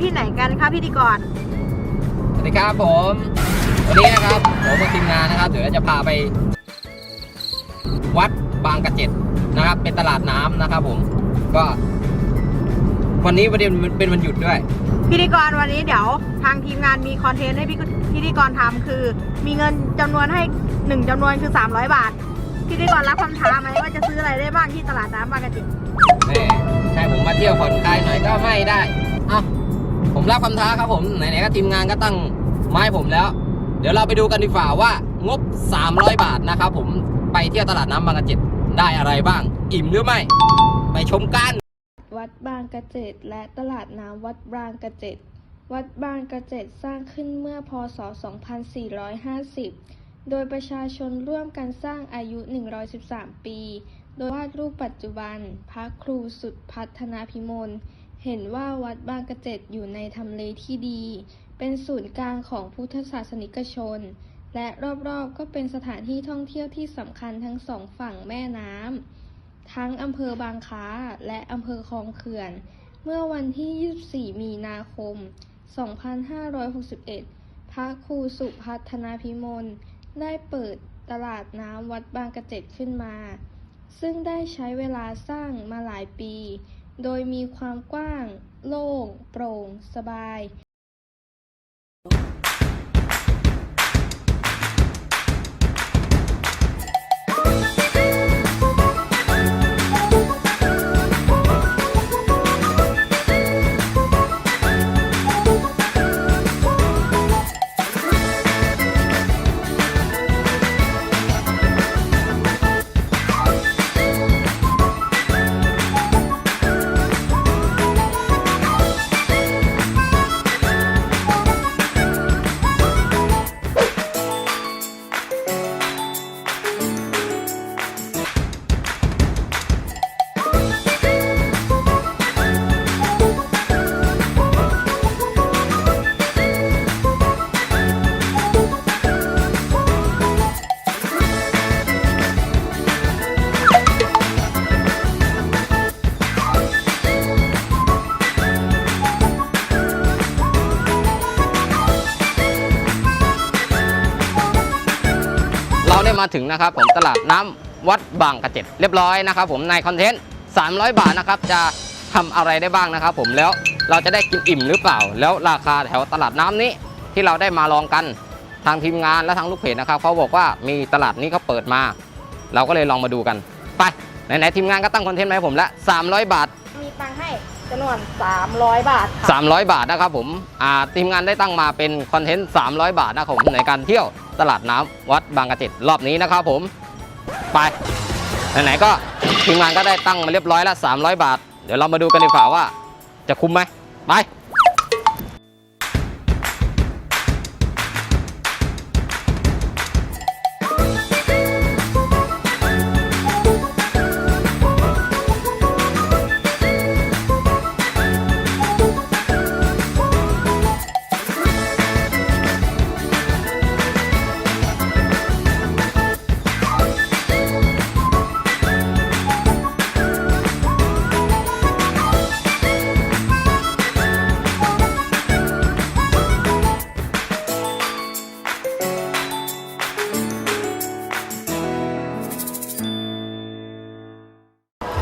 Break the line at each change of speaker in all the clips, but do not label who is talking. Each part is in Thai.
ที่ไหนกันคะพิธีกร
สวัสดีครับผม วันนี้นะครับผมกับทีมงานนะครับ เดี๋ยวเราจะพาไป วัดบางกระเจ็ดนะครับ เป็นตลาดน้ำนะครับผมก็ วันนี้ประเด็นมันเป็นวันหยุดด้วย
พิธีกรวันนี้เดี๋ยวทางทีมงานมีคอนเทนต์ให้พี่พิธีกรทำคือ มีเงินจำนวนให้หนึ่งจำนวนคือ 300 บาท พิธีกรรับคำท้าไหมว่าจะซื้ออะไรได้บ้างที่ตลาดน้ำบางกระเจิด
แม่ให้ผมมาเที่ยวผ่อนคลายหน่อยก็ไม่ได้ เอ้า ผมรับคำท้าครับผม ไหนๆก็ทีมงานก็ตั้งไม้ผมแล้ว เดี๋ยวเราไปดูกันดีกว่าว่างบ 300 บาทนะครับผมไปเที่ยวตลาดน้ำบางกระเจ็ดได้อะไรบ้าง อิ่มหรือไม่ ไปชมกัน
วัดบางกระเจ็ดและตลาดน้ำวัดบางกระเจ็ดวัดบางกระเจ็ดสร้างขึ้นเมื่อพศ 2450 โดยประชาชนร่วมกันสร้างอายุ 113 ปี โดยวาดรูปปัจจุบัน พระครูสุดพัฒนาพิมล เห็นว่าวัดบางกระเจ็ดอยู่ในทำเลที่ดี เป็นศูนย์กลางของพุทธศาสนิกชน และรอบๆก็เป็นสถานที่ท่องเที่ยวที่สำคัญทั้งสองฝั่งแม่น้ำทั้งอำเภอบางค้าและอำเภอคลองเขื่อน เมื่อวันที่ 24 มีนาคม 2561 พระครูสุพัฒนาพิมลได้เปิดตลาดน้ำวัดบางกระเจ็ดขึ้นมา ซึ่งได้ใช้เวลาสร้างมาหลายปี โดยมีความกว้าง โล่ง โปร่ง สบาย
ได้มาถึงนะครับผมตลาดน้ำวัดบางกระเจ็ดเรียบร้อยนะครับผมในคอนเทนต์ 300 บาทนะครับจะทำอะไรได้บ้างนะครับผมแล้วเราจะได้กินอิ่มหรือเปล่า แล้วราคาแถวตลาดน้ำนี้ที่เราได้มาลองกันทางทีมงานและทางลูกเพจนะครับเขาบอกว่ามีตลาดนี้เขาเปิดมา เราก็เลยลองมาดูกัน ไปไหนๆทีมงานก็ตั้งคอนเทนต์มาให้ผมล้ว300 บาท
มีตังให้ จำนวน 300 บาทค่ะ
300 บาทนะครับผมอ่าทีมงานได้ตั้งมาเป็นคอนเทนต์ 300 บาทนะครับผมในการเที่ยวตลาดน้ำวัดบางกระเจ็ดรอบนี้นะครับผม ไป ไหนๆก็ทีมงานก็ได้ตั้งมาเรียบร้อยแล้ว 300 บาท เดี๋ยวเรามาดูกันดีกว่าว่าจะคุ้มไหมไป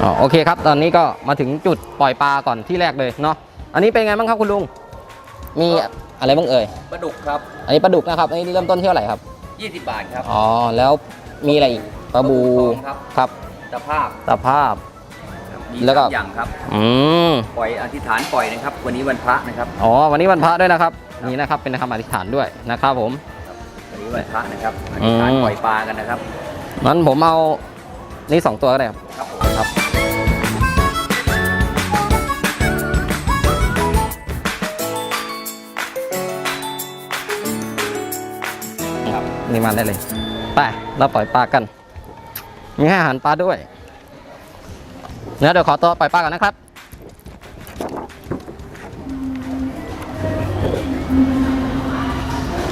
อ๋อโอเคครับ ตอนนี้ก็มาถึงจุดปล่อยปลาก่อนที่แรกเลยเนาะอันนี้เป็นไงบ้างครับคุณลุง มีอะไรบ้างเอ่ย
ปลาดุกครับ
อันนี้ปลาดุกนะครับอันนี้เริ่มต้นที่เท่าไหร่ครับ
20 บาทครับ
อ๋อแล้วมีอะไรอีกปลาบู
ปลาบูทองครับ
ครับ
ตะภาพ
ตะภาพ
มี
แล้วก็
สามอย่างครับ
อืม
ปล่อยอธิษฐานปล่อยนะครับ วันนี้วันพระนะครับ
อ๋อวันนี้วันพระด้วยนะครับนี่นะครับเป็นคำอธิษฐานด้วยนะครับผม
วันนี้วันพระนะครับอธิษฐาน
อืม
ปล่อยปลากันนะครับ
งั้นผมเอา นี่สองตัวก็ได้ครับ
ครับผม
ครับ
ครับ
นี่มาได้เลย ไป เราปล่อยปลากัน มีให้อาหารปลาด้วยเดี๋ยวเดี๋ยวขอตัวปล่อยปลาก่อนนะครับ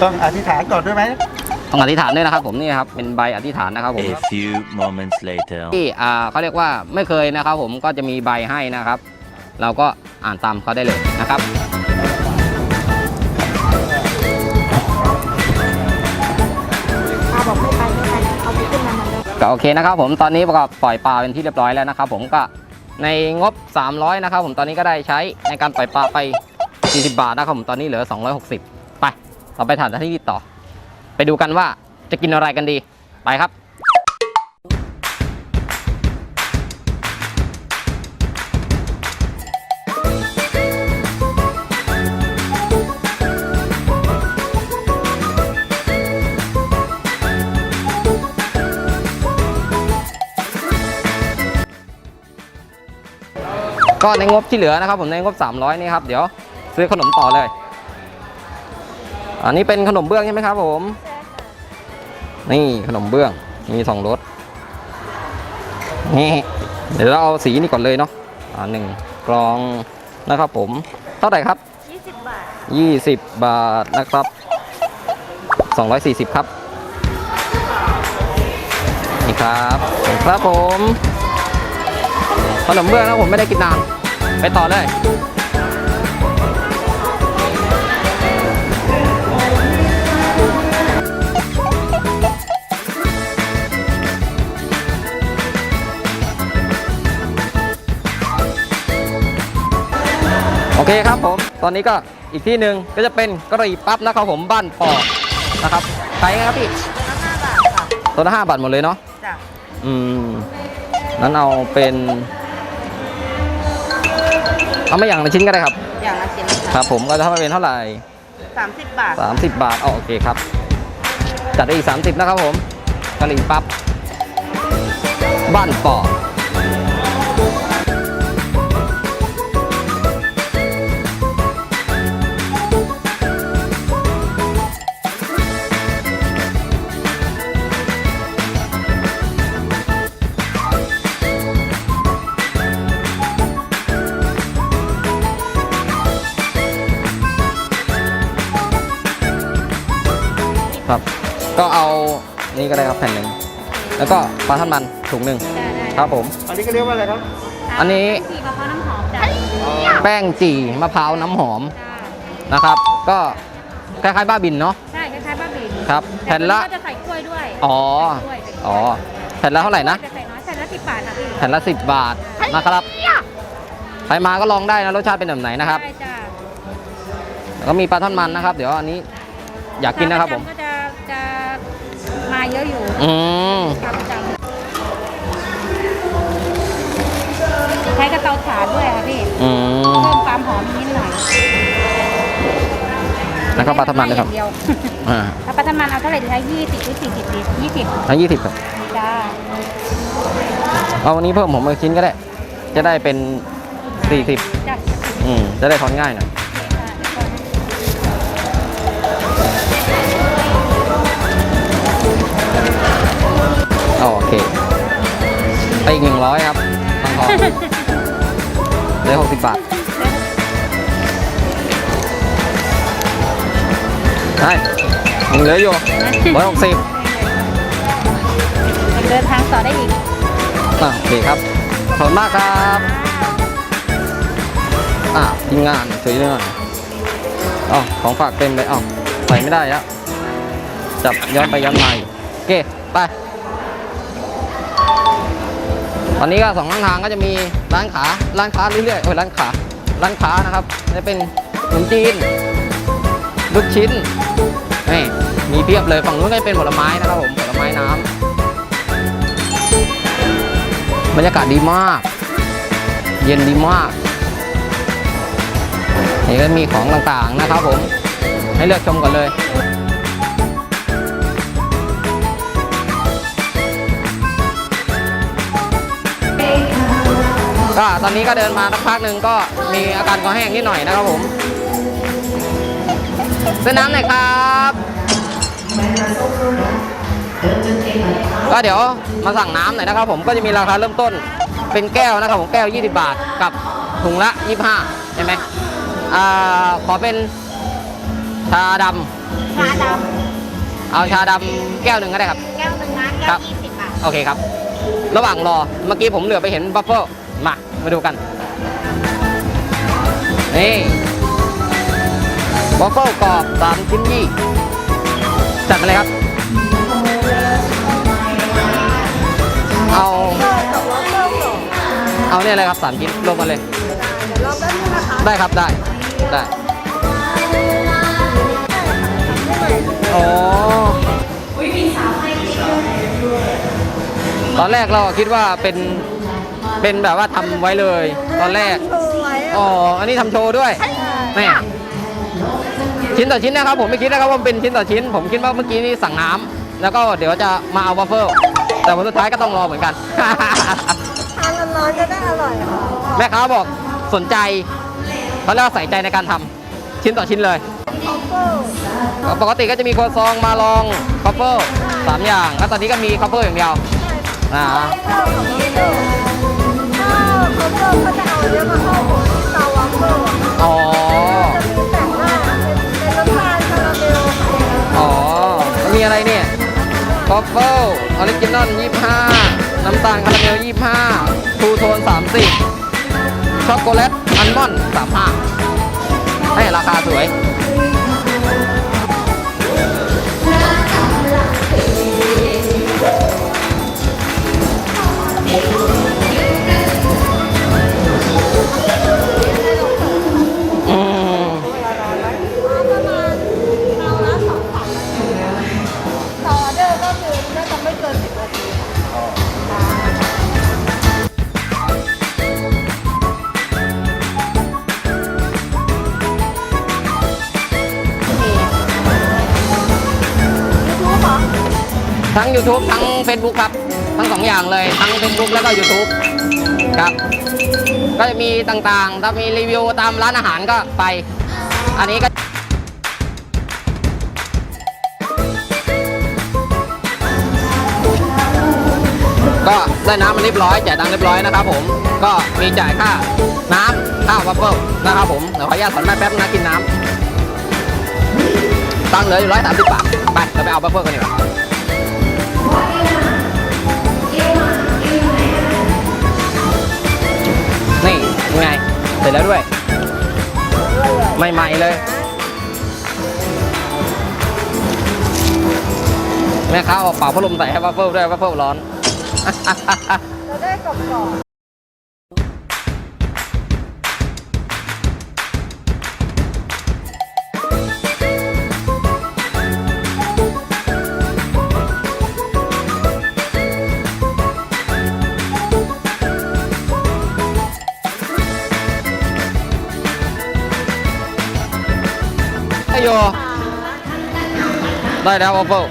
ต้องอธิษฐานก่อนด้วยไหม
รงอธิษฐานด้วยนะครับผมนี่ครับเป็นใบอธิษฐานนะครับผม
A few moments later
ที่อ่าเขาเรียกว่าไม่เคยนะครับผมก็จะมีใบให้นะครับ เราก็อ่านตามเขาได้เลยนะครับก็โอเคนะครับผมตอนนี้ประกอบปล่อยปลาเป็นที่เรียบร้อยแล้วนะครับผมก็ในงบ 300 นะครับผมตอนนี้ก็ได้ใช้ในการปล่อยปลาไป 40 บาทนะครับผมตอนนี้เหลือ 260 ไปเราไปถ่านที่ต่อ ไปดูกันว่าจะกินอะไรกันดี ไปครับ ก็ในงบที่เหลือนะครับผมในงบ 300 นี่ครับ เดี๋ยวซื้อขนมต่อเลย อันนี้เป็นขนมเบื้องใช่ไหมครับผม นี่ขนมเบื้อง มีสองรส นี่ เดี๋ยวเราเอาสีนี่ก่อนเลยเนาะ อ่าหนึ่งกรองนะครับผม เท่าไหร่ครับ
20 บาท
20 บาทนะครับ 240 ครับนี่ครับครับผมขนมเบื้องนะผมไม่ได้กินนานไปต่อเลย เคครับผม ตอนนี้ก็อีกที่หนึ่งก็จะเป็นกะหรี่ปั๊บนะครับผมบ้านปอนะครับขายไงครับพี่
5บาทค่ะ
ตัวละห้าบาทหมดเลยเนาะ
จ้ะ
อืมนั้นเอาเป็นเอาไม่อย่างละชิ้นก็ได้ครับ
อย่างละชิ้น
ครับ ผมก็จะทำเป็นเท่าไหร่
30บาท
30บาทอ๋อโอเคครับ จัดได้อีก30นะครับผมกะหรี่ปั๊บบ้านปอค นี่ก็ได้ครับแผ่นหนึ่งแล้วก็ปลาท่อนมันถุงหนึ่งครับผม
อันนี้ก็เรียกว่าอะไรครับ
อันนี้
สีมะพร้าวน้ำหอมจ้ะ
แป้งจี่มะพร้าวน้ำหอมนะครับ ก็คล้ายๆบ้าบินเนาะ
ใช่คล้ายๆบ้าบิน
ครับ แผ่นละ
ก็จะใส่กล้วยด้วย
อ๋อ
ใส่กล้วยใส่กล้วย
อ๋อแผ่นละเท่าไหร่นะ
จะใส่น้อยแผ่นละ10บาทค่ะพี่
แผ่นละ10บาทนะครับใครมาก็ลองได้นะรสชาติเป็นแบบไหนนะครับ
ได้จ้ะ
แล้วก็มีปลาท่อนมันนะครับ เดี๋ยวอันนี้อยากกินนะครับผม
ก็จะจะ มาเยอะอยู่
อืม
ครับประจำใช้กระเตาถ่านด้วยค่ะพี่
อืม
เพิ่มความหอมนิดหน่อย
แล้วก็ปลาท่อนมันด้วยครับ
อย่างเดียว
อ่า
ถ้าปลาทมันเอาเท่าไหร่ดีคะยี่สิบหรือสี่สิบดียี่สิบ
ทั้งยี่สิบครับ
จ้า
เอาวันนี้เพิ่มผมมาชิ้นก็ได้ จะได้เป็นสี่สิบ
จ้า
อืมจะได้ทอนง่ายหน่อย ไปอีกหนึ่งร้อยครับทางทองได้หกสิบบาทได้ยังเหลืออยู่ร้อยหกสิบ
เดินทางต่อได้อีก
อะโอเคครับขอบคุณมากครับอะทีมงานสวยหน่อยอ๋อของฝากเต็มเลยอ๋อใส่ไม่ได้แล้วจับย้อนไปย้อนมาอีกโอเคไป ตอนนี้ก็สองข้างทางก็จะมีร้านขาร้านค้าเรื่อยๆโอ้ยร้านขาร้านค้านะครับจะเป็นขนมจีนลูกชิ้นนี่มีเพียบเลยฝั่งนู้นก็เป็นผลไม้นะครับผมผลไม้น้ำบรรยากาศดีมาก เย็นดีมากนี่ก็มีของต่างๆนะครับผมให้เลือกชมก่อนเลย ก็ตอนนี้ก็เดินมาสักพักหนึ่งก็มีอาการคอแห้งนิดหน่อยนะครับผมเส้นน้ำหน่อยครับก็เดี๋ยวมาสั่งน้ำหน่อยนะครับผมก็จะมีราคาเริ่มต้นเป็นแก้วนะครับผมแก้ว 20 บาทกับถุงละ 25ใช่ไหมอ่าขอเป็นชาด
ชาดำ
เอาชาดำแก้วหนึ่งก็ได้ครับำ
แก้วหนึ่งนะ
ค
แก้
รั
ว
บ
ยี่สิบบาท
โอเคครับ ระหว่างรอเมื่อกี้ผมเหลือไปเห็นบัฟเฟอร์มา มาดูกัน นี่วอกเฟิลกรอบสามชิ้นยี่จัดมาเลยครับ เอา เอาเนี่ยเลยครับสามชิ้นลงมมาเลย ได้ครับได้ ได้อ๋อตอนแรกเราคิดว่าเป็น เป็นแบบว่าทำไว้เลย ตอนแรก
โชว์ไว้
อ๋อ อันนี้ทำโชว์ด้วยแม่ชิ้นต่อชิ้นนะครับ ผมไม่คิดนะครับว่าเป็นชิ้นต่อชิ้น ผมคิดว่าเมื่อกี้นี่สั่งน้ำแล้วก็เดี๋ยวจะมาเอาวัฟเฟิลแต่ผลสุดท้ายก็ต้องรอเหมือนกัน
ทานร้อนๆจะได้อร่อยค่ะ
แม่ค้าบอกสนใจเขาเรียกว่าใส่ใจในการทำชิ้นต่อชิ้นเลย
คอฟเฟิล
ปกติก็จะมีโครัวซองมาลองคัฟเฟิลสามอย่างแล้วตอนนี้ก็มีคัฟเฟิลอย่างเดียวอ่า
ข้าวกับวัฟเฟิลข้าวคอฟ เฟิลเขาจะเอาเยอะมาเข้าของเตาวัฟเฟิล
อ๋อ
จะมีแต่งหน้าเป็นเป็นน้ำตาลคาราเมล
อ๋อแล้วมีอะไรเนี่ยบัฟเฟิลออริจินอล25 น้ำตาลคาราเมล25ทูโทน30 ช็อกโกแลตอัลมอนด์35 ทั้ง YouTube ทั้ง Facebook ครับ ทั้งสองอย่างเลย ทั้ง Facebook แล้วก็ YouTube ครับ ก็จะมีต่างๆ ถ้ามีรีวิวตามร้านอาหารก็ไป อันนี้ก็ก็ได้น้ำมาเรียบร้อยจ่ายตังค์เรียบร้อยนะครับผมก็มีจ่ายค่าน้ำค่าวัฟเฟิลนะครับผมเดี๋ยวขออนุญาตสอนแม่แป๊บนะกินน้ำตังค์เหลืออยู่ร้อยสามสิบบาทไปเราไปเอาวัฟเฟิลกันดีกว่า ร็จแล้วด้วย ใหม่ๆเลย แม่ค้าเอาเป่าพัดลมใส่ให้วัฟเฟิลด้วยวัฟเฟิลร้อน
จะได้กรอบ
ได้แล้ววัฟเฟิล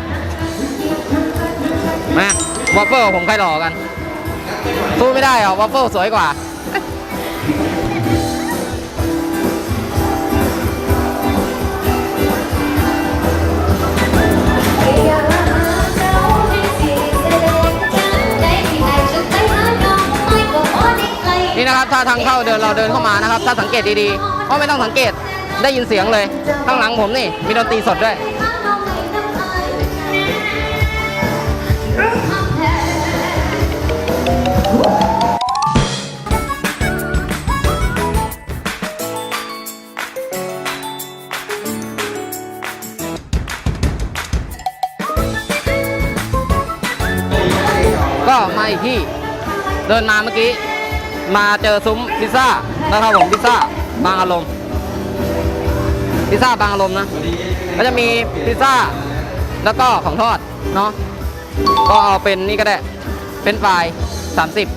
มาวอฟเฟิลผมใครหล่อกัน สู้ไม่ได้หรอวอฟเฟิลสวยกว่านี่นะครับถ้าทางเข้าเดินเราเดินเข้ามานะครับ ถ้าสังเกตดีๆก็ไม่ต้องสังเกตได้ยินเสียงเลย ข้างหลังผมนี่ มีดนตรีสดด้วย อีกที่ เดินมาเมื่อกี้ มาเจอซุ้มพิซซ่านะครับผมพิซซ่าบางอารมณ์พิซซ่าบางอารมณ์นะก็จะมีพิซซ่าแล้วก็ของทอดเนาะก็เอาเป็นนี่ก็ได้ เป็นไฟล์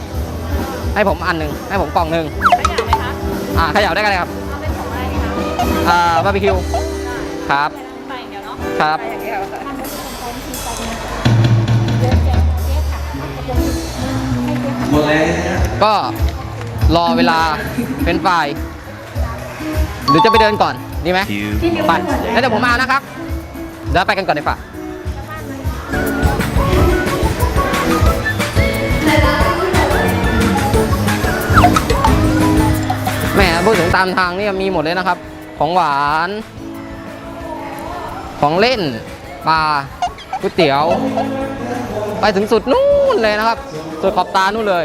30ให้ผมอันหนึ่งให้ผมกล่องหนึ่งขยับไหมคะอ่าขยับได้กันเลยครับเอาเป็นของอะไรคะอ่าบาร์บีคิว ครับ ครับ ก็รอเวลาเป็นฝ่ายหรือจะไปเดินก่อนดีไหมไปแล้วเดี๋ยวผมมานะครับเดี๋ยวไปกันก่อนดีกว่าแหมพูดถึงตามทางนี่มีหมดเลยนะครับ ของหวาน ของเล่นปลาก๋วยเตี๋ยว ไปถึงสุดนู่น เลยนะครับสุดขอบตานู่นเลย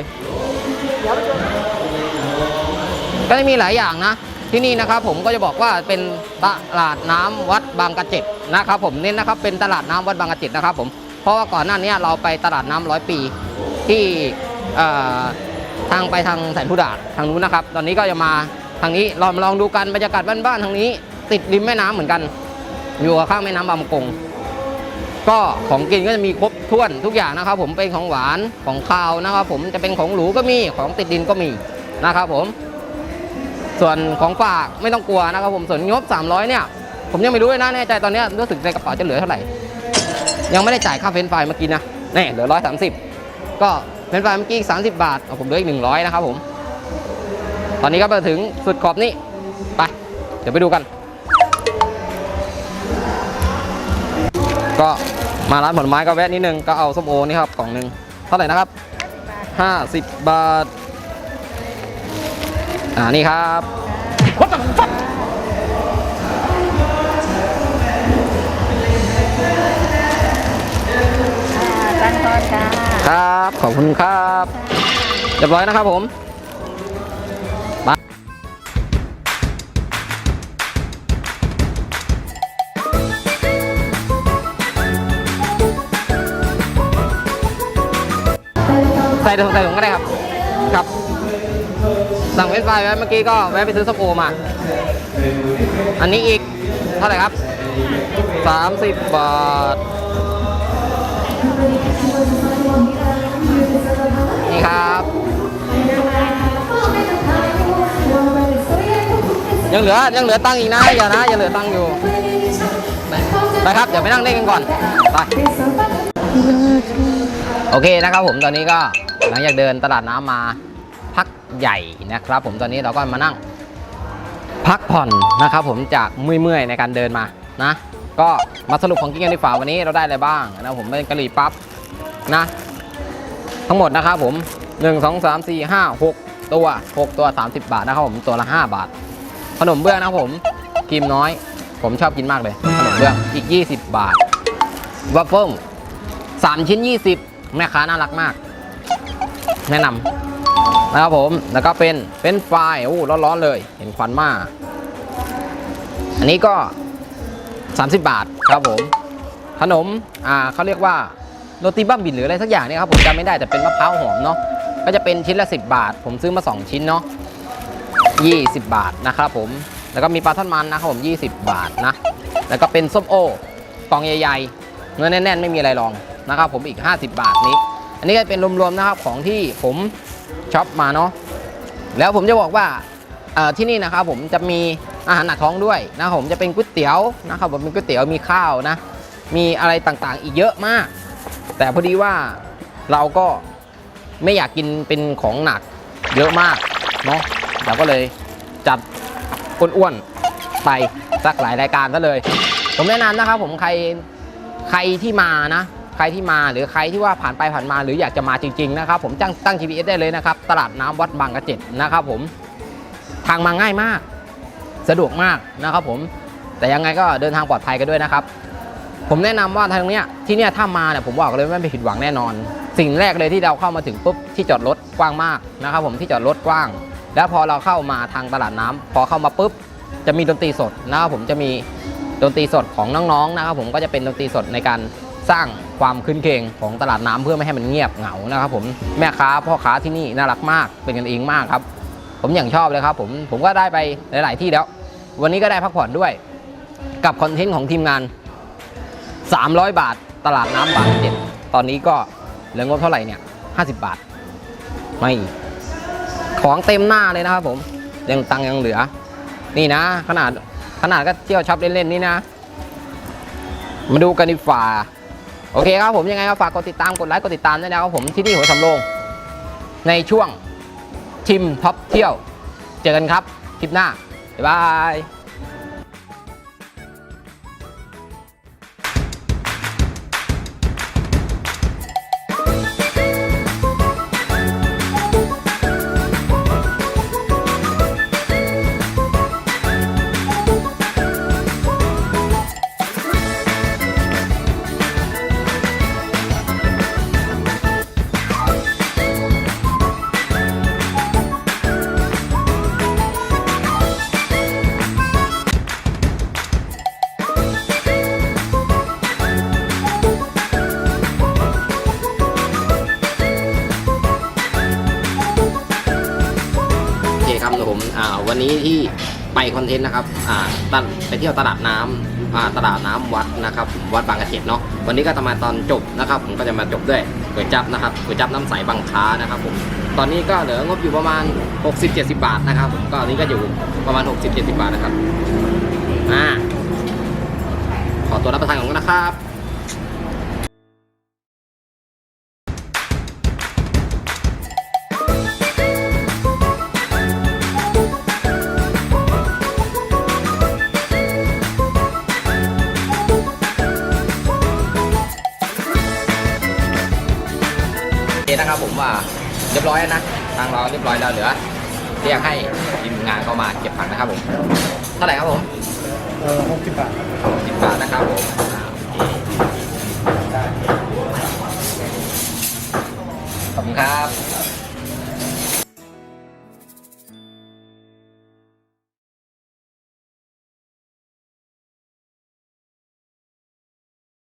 ก็จะมีหลายอย่างนะ ที่นี่นะครับผมก็จะบอกว่าเป็นตลาดน้ำวัดบางกระเจ็ดนะครับผมเน้นนะครับเป็นตลาดน้ำวัดบางกระเจ็ดนะครับผมเพราะว่าก่อนหน้านี้เราไปตลาดน้ำร้อยปีที่ทางไปทางแสนพุดาดทางนู้นนะครับ ตอนนี้ก็จะมาทางนี้ลองลองดูกันบรรยากาศบ้านๆทางนี้ ติดริมแม่น้ำเหมือนกัน อยู่กับข้างแม่น้ำบางปะกง ก็ของกินก็จะมีครบถ้วนทุกอย่างนะครับ ผมเป็นของหวานของคาวนะครับ ผมจะเป็นของหรูก็มีของติดดินก็มีนะครับ ผม ส่วนของฝากไม่ต้องกลัวนะครับ ผมส่วนงบ 300 เนี่ย ผมยังไม่รู้เลยนะแน่ใจตอนนี้รู้สึกในกระเป๋าจะเหลือเท่าไหร่ ยังไม่ได้จ่ายค่าเฟรนช์ฟรายเมื่อกี้นะแน่เหลือร้อยสามสิบก็เฟรนช์ฟรายเมื่อกี้สามสิบบาทเอาผมเหลืออีกหนึ่งร้อยนะครับ ผม ตอนนี้ก็มาถึงสุดขอบนี่ไปเดี๋ยวไปดูกัน ก็ มาร้านผลไม้ก็แวะนิดนึงก็เอาส้มโอนี่ครับกล่องหนึ่งเท่าไหร่นะครับ 50 บาท อ่านี่ครับ What the fuck
ตั้งทอดค่ะ
ครับ ขอบคุณครับ เรียบร้อยนะครับผม ใส่ถุงใส่ถุงก็ได้ครับครับ สั่งเฟรนช์ฟไว้เมื่อกี้ก็แวะไปซื้อส้มโอมา อันนี้อีกเท่าไหร่ครับ 30 บาท นี่ครับ ยังเหลือยังเหลือตังค์อีกนะอย่านะยังเหลือตังค์อยู่ไปไปครับ เดี๋ยวไปนั่งเล่นกันก่อน ไป โอเคนะครับผมตอนนี้ก็ หลังจากเดินตลาดน้ำมาพักใหญ่นะครับ ผมตอนนี้เราก็มานั่ง พักผ่อนนะครับผมจากเมื่อยๆในการเดินมานะ ก็มาสรุปของกินกันดีกว่าวันนี้เราได้อะไรบ้างนะผมเป็นกะหรี่ปั๊บนะ ทั้งหมดนะครับผม 1 2 3 4 5 6 ตัว 6 ตัว 30 บาทนะครับผมตัวละ 5 บาท ขนมเบื้องนะครับผมครีมน้อย ผมชอบกินมากเลยขนมเบื้องอีก 20 บาทวัฟเฟิล3ชิ้น 20 แม่ค้าน่ารักมาก แนะนำนะครับผมแล้วก็เป็นเป็นไฟรายโอ้ร้อนๆเลย เห็นควันมาก อันนี้ก็ 30 บาทครับผม ขนมอ่าเขาเรียกว่าโรตีบ้าบินหรืออะไรสักอย่างเนี่ยครับผมจำไม่ได้แต่เป็นมะพร้าวหอมเนาะก็จะเป็นชิ้นละ 10 บาท ผมซื้อมา 2 ชิ้นเนาะ20 บาทนะครับผมแล้วก็มีปลาท่อนมันนะครับผม 20 บาทนะ แล้วก็เป็นส้มโอกล่องใหญ่ๆเนื้อแน่นๆ ไม่มีอะไรรองนะครับผมอีก 50 บาทนี้ อันนี้ก็เป็นรวมๆนะครับของที่ผมช็อปมาเนาะแล้วผมจะบอกว่าที่นี่นะครับผมจะมีอาหารหนักท้องด้วยนะผมจะเป็นก๋วยเตี๋ยวนะครับผมเป็นก๋วยเตี๋ยวมีข้าวนะ มีอะไรต่างๆ อีกเยอะมาก แต่พอดีว่าเราก็ไม่อยากกินเป็นของหนักเยอะมากเนาะเราก็เลยจัดอ้วนๆไปสักหลายรายการซะเลย ผมแนะนำนะครับผมใครใครที่มานะ ใครที่มาหรือใครที่ว่าผ่านไปผ่านมาหรืออยากจะมาจริงๆนะครับผมตั้งตั้ง GPS ได้เลยนะครับ ตลาดน้ำวัดบางกระเจ็ดนะครับผมทางมาง่ายมาก สะดวกมากนะครับผมแต่ยังไงก็เดินทางปลอดภัยกันด้วยนะครับ ผมแนะนำว่าทางเนี้ยที่เนี้ยถ้ามาเนี่ยผมบอกเลยว่าไม่ผิดหวังแน่นอน สิ่งแรกเลยที่เราเข้ามาถึงปุ๊บที่จอดรถกว้างมากนะครับ ผมที่จอดรถกว้าง แล้วพอเราเข้ามาทางตลาดน้ำพอเข้ามาปุ๊บจะมีดนตรีสดนะครับผมจะมีดนตรีสดของน้องๆนะครับผมก็จะเป็นดนตรีสดในการ สร้างความคืนเคงของตลาดน้ำเพื่อไม่ให้มันเงียบเหงานะครับผมแม่ค้าพ่อค้าที่นี่น่ารักมากเป็นกันเองมากครับ ผมอย่างชอบเลยครับผมผมก็ได้ไปหลาย ๆ ที่แล้ว วันนี้ก็ได้พักผ่อนด้วย กับคอนเทนต์ของทีมงาน 300 บาทตลาดน้ำบางเจ็ดตอนนี้ก็เหลืองบเท่าไหร่เนี่ย 50 บาท ไม่ของเต็มหน้าเลยนะครับผมยังตังยังเหลือ นี่นะ ขนาดขนาดก็เที่ยวช็อปเล่น ๆ นี่นะ มาดูกันดีฝ่า โอเคครับผมยังไงก็ฝากกดติดตามกดไลค์กดติดตามด้วยนะครับผมที่นี่หัวสำโรงในช่วงชิมท็อปเที่ยว เจอกันครับ คลิปหน้า บ๊ายบาย วันนี้ที่ไปคอนเทนต์นะครับอ่าตไปเที่ยวตลาดน้ำอ่าตลาดน้ำวัดนะครับวัดบางกระเจ็ดเนาะวันนี้ก็จะมาตอนจบนะครับ ผมก็จะมาจบด้วยก๋วยจับนะครับก๋วยจับน้ำใสบางค้านะครับผมตอนนี้ก็เหลืองบอยู่ประมาณ 60-70 บาทนะครับผมก็อันนี้ก็อยู่ประมาณ 60-70 บาทนะครับอ่าขอตัวรับประทานของกันนะครับ่าเรียบร้อยนะทางเราเรียบร้อยแล้วเหลือเรียกให้ทีมงานเข้ามาเก็บผังนะครับผมเท่าไหร่ครับผม
เออหกสิบบาทหก
สิบบาทนะครับผมขอบคุณครับ